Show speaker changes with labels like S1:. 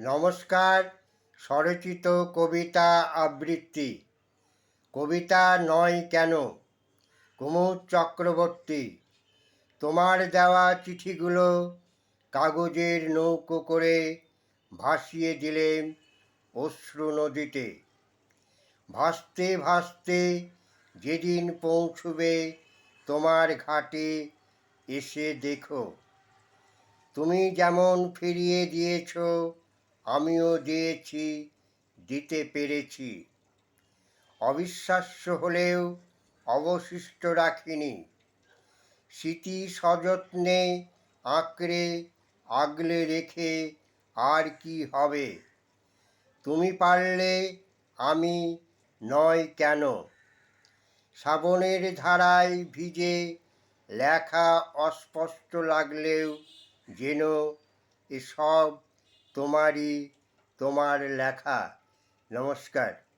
S1: নমস্কার, স্বরচিত কবিতা আবৃত্তি। কবিতা নয় কেন? কুমুদ চক্রবর্তী, তোমার দেওয়া চিঠিগুলো কাগজের নৌকো করে ভাসিয়ে দিলেম অশ্রু নদীতে। ভাসতে ভাসতে যেদিন পৌঁছবে তোমার ঘাটে এসে দেখো। তুমি যেমন ফিরিয়ে দিয়েছ আমিও দিয়েছি, দিতে পেরেছি। অবিশ্বাস্য হলেও অবশিষ্ট রাখিনি। স্মৃতি সযত্নে আঁকড়ে, আগলে রেখে আর কি হবে? তুমি পারলে আমি নয় কেন? শ্রাবণের ধারায় ভিজে লেখা অস্পষ্ট লাগলেও যেন এসব তোমারই তোমার লেখা। নমস্কার।